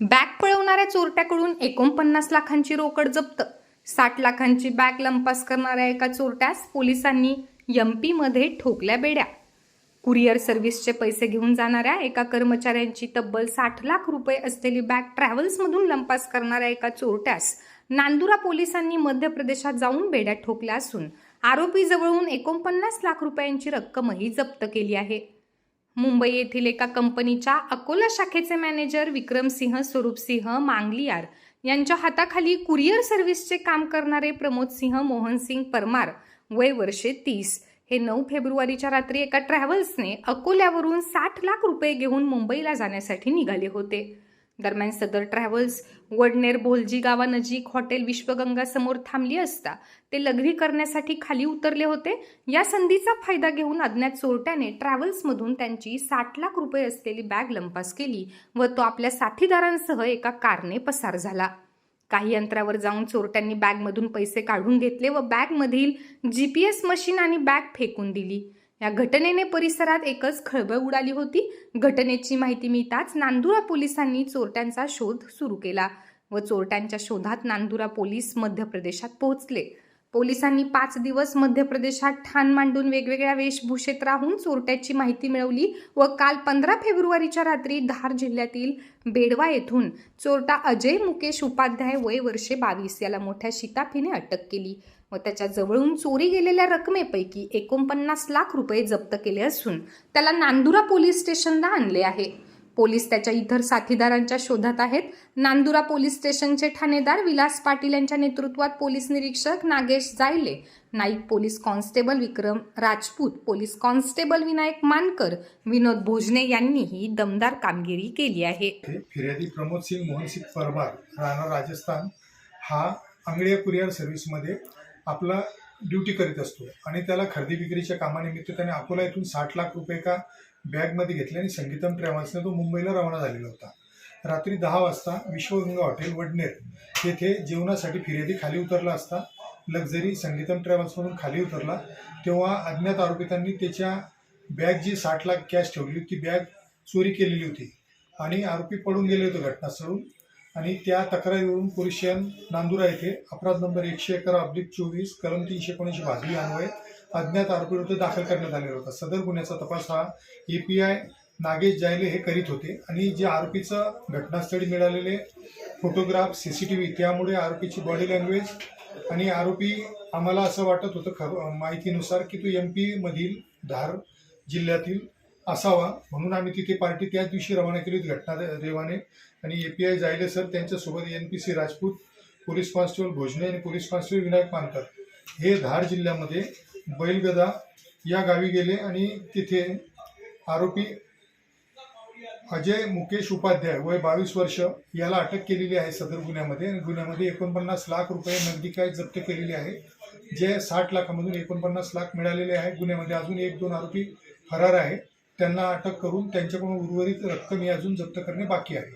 Bag पळवणाऱ्या चोरट्याकडून एकोणपन्नास लाखांची रोकड जप्त. साठ लाखांची बॅग लंपास करणाऱ्या एका चोरट्यास पोलिसांनी यमपी मध्ये ठोकल्या बेड्या. कुरिअर सर्व्हिसचे पैसे घेऊन जाणाऱ्या एका कर्मचाऱ्यांची तब्बल साठ लाख रुपये असलेली बॅग ट्रॅव्हल्समधून लंपास करणाऱ्या एका चोरट्यास नांदुरा पोलिसांनी मध्य प्रदेशात जाऊन बेड्या ठोकल्या असून आरोपी जवळून एकोणपन्नास लाख रुपयांची रक्कमही जप्त केली आहे. मुंबई येथील एका कंपनीच्या अकोला शाखेचे मॅनेजर विक्रमसिंह स्वरूपसिंह मांगलियार यांच्या हाताखाली कुरिअर सर्व्हिसचे काम करणारे प्रमोदसिंह मोहनसिंग परमार वय वर्षे तीस. हे नऊ फेब्रुवारीच्या रात्री एका ट्रॅव्हल्सने अकोल्यावरून साठ लाख रुपये घेऊन मुंबईला जाण्यासाठी निघाले होते. दरम्यान सदर ट्रॅव्हल्स वडनेर भोलजी गावानजीक हॉटेल विश्वगंगा समोर थांबली असता ते लघवी करण्यासाठी खाली उतरले होते. या संधीचा फायदा घेऊन अज्ञात चोरट्याने ट्रॅव्हल्समधून त्यांची साठ लाख रुपये असलेली बॅग लंपास केली व तो आपल्या साथीदारांसह एका कारने पसार झाला. काही अंतरावर जाऊन चोरट्यांनी बॅगमधून पैसे काढून घेतले व बॅगमधील जी पी एस मशीन आणि बॅग फेकून दिली. या घटनेने परिसरात एकच खळबळ उडाली होती. घटनेची माहिती मिळताच नांदुरा पोलिसांनी चोरट्यांचा शोध सुरू केला व चोरट्यांच्या शोधात नांदुरा पोलीस मध्य प्रदेशात पोहोचले. पोलिसांनी पाच दिवस मध्य प्रदेशात ठाण मांडून वेगवेगळ्या वेशभूषेत राहून चोरट्याची माहिती मिळवली व काल पंधरा फेब्रुवारीच्या रात्री धार जिल्ह्यातील बेडवा येथून चोरटा अजय मुकेश उपाध्याय वय वर्षे बावीस याला मोठ्या शिताफीने अटक केली. व त्याच्या जवळून चोरी गेलेल्या रकमेपैकी एकोणपन्नास लाख रुपये जप्त केले असून त्याला नांदुरा पोलीस स्टेशनला आणले आहे. पोलीस त्याच्या इतर साथीदारांच्या शोधात आहेत. नांदुरा पोलीस स्टेशनचे ठाणेदार विलास पाटील यांच्या नेतृत्वात पोलीस निरीक्षक Nagesh Jayle Naik police constable Vikram Rajput police constable Vinayak Mankar Vinod Bhojane यांनीही दमदार कामगिरी केली आहे. फिर्यादी प्रमोद सिंग मोहनसिंग परमार राजस्थान हा आंगडिया कुरिअर सर्व्हिसमध्ये आपला ड्युटी करीत असतो आणि त्याला खरेदी विक्रीच्या कामानिमित्त त्याने अकोला येथून साठ लाख रुपये का बॅगमध्ये घेतले आणि संगीतम ट्रॅव्हल्सने तो मुंबईला रवाना झालेला होता. रात्री दहा वाजता विश्वगंगा हॉटेल वडनेर येथे जेवणासाठी फिर्यादी खाली उतरला असता लक्झरी संगीतम ट्रॅव्हल्समधून खाली उतरला तेव्हा अज्ञात आरोपितांनी त्याच्या बॅग जी साठ लाख कॅश ठेवली होती ती बॅग चोरी केलेली होती आणि आरोपी पडून गेले होते घटनास्थळून. आणि त्या तक्रारीवरून पोलीस नांदुरा येथे अपराध नंबर एकशे अकरा अब्लिक चोवीस कलम तीनशे एकोणऐंशी भाजली अन्वये अज्ञात आरोपीविरुद्ध दाखल करण्यात आलेला होता. सदर गुन्ह्याचा तपास हा A P I Nagesh Jayle हे करीत होते आणि जे आरोपीचं घटनास्थळी मिळालेले photograph C C T V त्यामुळे आरोपीची बॉडी लँग्वेज आणि आरोपी आम्हाला असं वाटत होतं खर माहितीनुसार की तो एम पीमधील धार जिल्ह्यातील असावा. म्हणून आम्ही तिथे पार्टी त्याच दिवशी रवाना केली होती घटना देवाने आणि A P I Jayle sir त्यांच्यासोबत N P C Rajput police constable Bhojane आणि पोलीस कॉन्स्टेबल विनायक पानकर हे धार जिल्ह्यामध्ये बैलगदा या गावी गेले आणि तिथे आरोपी अजय मुकेश उपाध्याय वय बावीस वर्ष याला अटक केलेली आहे सदर गुन्ह्यामध्ये. आणि गुन्ह्यामध्ये एकोणपन्नास लाख रुपये नगदी काय जप्त केलेली आहे जे साठ लाखामधून एकोणपन्नास लाख मिळालेले आहे. गुन्ह्यामध्ये अजून एक दोन आरोपी फरार आहे. त्यांना अटक करून त्यांच्याकडून उर्वरित रक्कम ही अजून जप्त करणे बाकी आहे.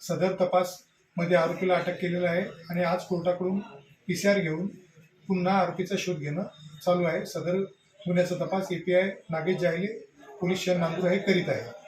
सदर तपासमध्ये आरोपीला अटक केलेलं आहे आणि आज कोर्टाकडून पी सी आर घेऊन पुन्हा आरोपीचा शोध घेणं चालू आहे. सदर गुन्ह्याचा तपास A P I Nagesh Jayle police शहर नांदूर हे करीत आहे.